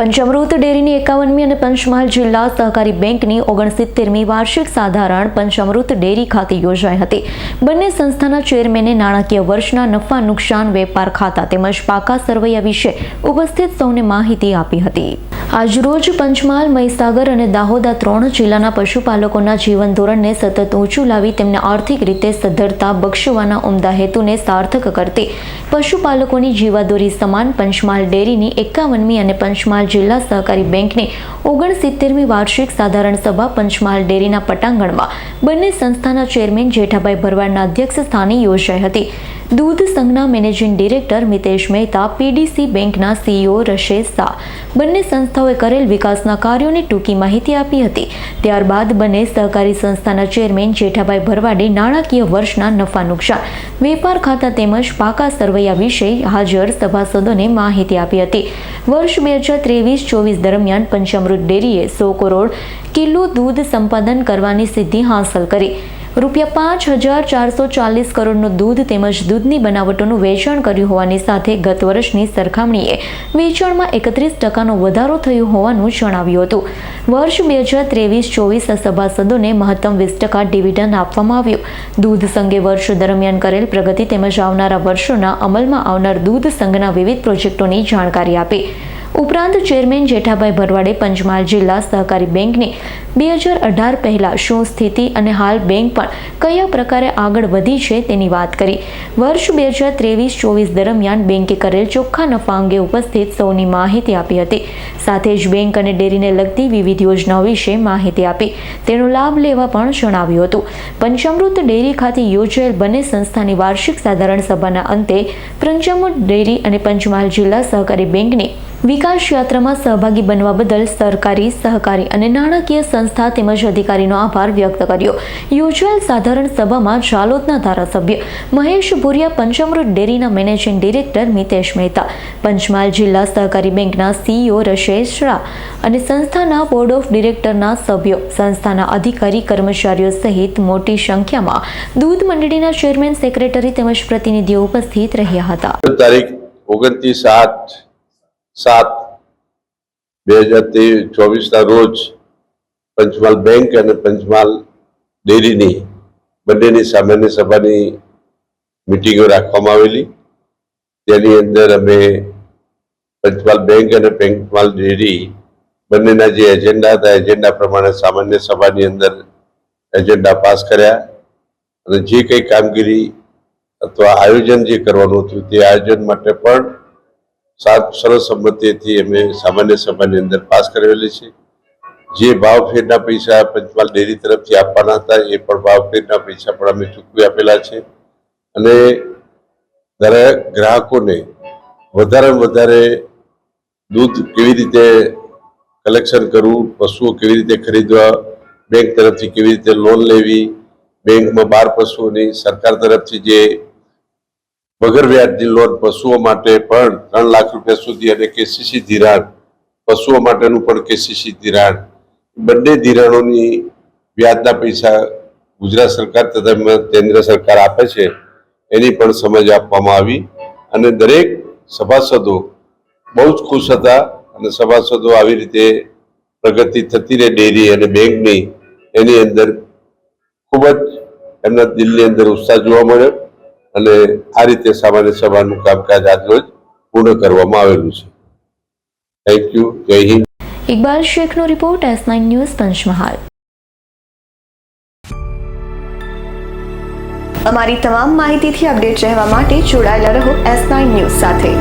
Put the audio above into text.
પંચામૃત ડેરીની એકાવનમી અને પંચમહાલ જિલ્લા સહકારી બેંકની ઓગણસિત્તેરમી વાર્ષિક સાધારણ પંચામૃત ડેરી ખાતે યોજાઈ હતી. બંને સંસ્થાના ચેરમેને નાણાકીય વર્ષના નફા નુકસાન વેપાર ખાતા તેમજ પાકા સરવૈયા વિશે ઉપસ્થિત સૌને માહિતી આપી હતી. આજરોજ પંચમહાલ, મહીસાગર અને દાહોદ આ ત્રણ જિલ્લાના પશુપાલકોના જીવન ધોરણને સતત ઊંચું લાવી તેમને આર્થિક રીતે સદ્ધરતા બક્ષવાના ઉમદા હેતુને સાર્થક કરતી પશુપાલકોની જીવાદોરી સમાન પંચમહાલ ડેરીની એકાવનમી અને પંચમહાલ જિલ્લા સહકારી બેંકની ઓગણસિત્તેરમી વાર્ષિક સાધારણ સભા પંચમહાલ ડેરીના પટાંગણમાં બંને સંસ્થાના ચેરમેન જેઠાભાઈ ભરવાડના અધ્યક્ષ સ્થાને યોજાઈ હતી. દૂધ સંઘના managing director Mitesh Mehta, PDC બેંકના સીઈઓ રશેશ શાહ. બંને સંસ્થાઓએ કરેલ વિકાસના કાર્યોની ટૂંકી માહિતી આપી હતી. ત્યારબાદ બંને સહકારી સંસ્થાના ચેરમેન જેઠાભાઈ ભરવાડે નાણાકીય વર્ષના નફા નુકસાન, વેપાર ખાતા તેમજ પાકા સરવૈયા વિશે હાજર સભાસદોને માહિતી આપી હતી. વર્ષ બે હજાર ત્રેવીસ ચોવીસ દરમિયાન પંચામૃત ડેરીએ સો કરોડ કિલો દૂધ સંપાદન કરવાની સિદ્ધિ હાંસલ કરી. રૂપિયા પાંચ હજાર ચારસો ચાલીસ કરોડનું દૂધ તેમજ દૂધની બનાવટોનું વેચાણ કર્યું હોવાની સાથે ગત વર્ષની સરખામણીએ વેચાણમાં એકત્રીસ ટકાનો વધારો થયો હોવાનું જણાવ્યું હતું. વર્ષ બે હજાર ત્રેવીસ ચોવીસ સભાસદોને મહત્તમ વીસ ટકા ડિવિડન્ડ આપવામાં આવ્યું. દૂધ સંઘે વર્ષ દરમિયાન કરેલ પ્રગતિ તેમજ આવનારા વર્ષોના અમલમાં આવનાર દૂધ સંઘના વિવિધ પ્રોજેક્ટોની જાણકારી આપી. ઉપરાંત ચેરમેન જેઠાભાઈ ભરવાડે પંચમહાલ જિલ્લા સહકારી બેંકની બે હજાર અઢાર પહેલાં શું સ્થિતિ અને હાલ બેંક પણ કયા પ્રકારે આગળ વધી છે તેની વાત કરી. વર્ષ બે હજાર ત્રેવીસ ચોવીસ દરમિયાન બેંકે કરેલ ચોખ્ખા નફા અંગે ઉપસ્થિત સૌની માહિતી આપી હતી. સાથે જ બેંક અને ડેરીને લગતી વિવિધ યોજનાઓ વિશે માહિતી આપી. તેનો લાભ લેવા પણ જણાવ્યું હતું. પંચામૃત ડેરી ખાતે યોજાયેલ બંને સંસ્થાની વાર્ષિક સાધારણ સભાના અંતે પંચામૃત ડેરી અને પંચમહાલ જિલ્લા સહકારી બેંકની વિકાસ યાત્રામાં સહભાગી બનવા બદલ સરકારી, સહકારી અને નાણાકીય સંસ્થા તેમજ અધિકારીનો આભાર વ્યક્ત કર્યો. યોજાયેલ સાધારણ સભામાં જાલોદના ધારાસભ્ય મહેશ ભુરિયા પંચામૃત ડેરીના મેનેજિંગ ડિરેક્ટર મિતેશ મહેતા, પંચમહાલ જિલ્લા સહકારી બેંકના સીઈઓ રશેશ શાહ અને સંસ્થાના બોર્ડ ઓફ ડિરેક્ટરના સભ્યો. સંસ્થાના અધિકારી, કર્મચારીઓ સહિત મોટી સંખ્યામાં દૂધ મંડળીના ચેરમેન, સેક્રેટરી તેમજ પ્રતિનિધિઓ ઉપસ્થિત રહ્યા હતા. તારીખ ઓગણત્રીસ આઠ સાત. બે હજાર ચોવીસના રોજ પંચમહાલ બેંક અને પંચમહાલ ડેરીની બંનેની સામાન્ય સભાની મિટિંગો રાખવામાં આવેલી. તેની અંદર અમે પંચમહાલ બેંક અને પંચમહાલ ડેરી બંનેના જે એજન્ડા હતા, એજન્ડા પ્રમાણે સામાન્ય સભાની અંદર એજન્ડા પાસ કર્યા અને જે કંઈ કામગીરી અથવા આયોજન જે કરવાનું હતું તે આયોજન માટે પણ સર્વસંમતિથી અમે સામાન્ય સભાની અંદર પાસ કરેલી છે. જે ભાવ ફેરના પૈસા પંચમહાલ ડેરી તરફથી આપવાના હતા, એ પણ ભાવ ફેરના પૈસા પણ અમે ચૂકવી આપેલા છે. અને દરેક ગ્રાહકોને વધારે વધારે દૂધ કેવી રીતે કલેક્શન કરવું, પશુઓ કેવી રીતે ખરીદવા, બેંક તરફથી કેવી રીતે લોન લેવી, બેંકમાં બાર પશુઓની સરકાર તરફથી જે વગર વ્યાજની લોન પશુઓ માટે પણ ત્રણ લાખ રૂપિયા સુધી અને કેસીસી ધિરાણ, પશુઓ માટેનું પણ કેસીસી ધિરાણ. બંને ધિરાણોની વ્યાજના પૈસા ગુજરાત સરકાર તથા કેન્દ્ર સરકાર આપે છે, એની પણ સમજ આપવામાં આવી અને દરેક સભાસદો બહુ જ ખુશ હતા અને સભાસદો આવી રીતે પ્રગતિ થતી રહે ડેરી અને બેંકની, એની અંદર ખૂબ જ એમના દિલની અંદર ઉત્સાહ જોવા મળ્યો. અને આ રીતે સામાન્ય સભાનું કામકાજ આજરોજ પૂર્ણ કરવામાં આવેલું છે. Thank you Jai Hind. Iqbal શેખનો report S nine news Panchmahal. અમારી તમામ માહિતીથી અપડેટ રહેવા માટે જોડાયેલા રહો એસ નાઇન ન્યૂઝ સાથે.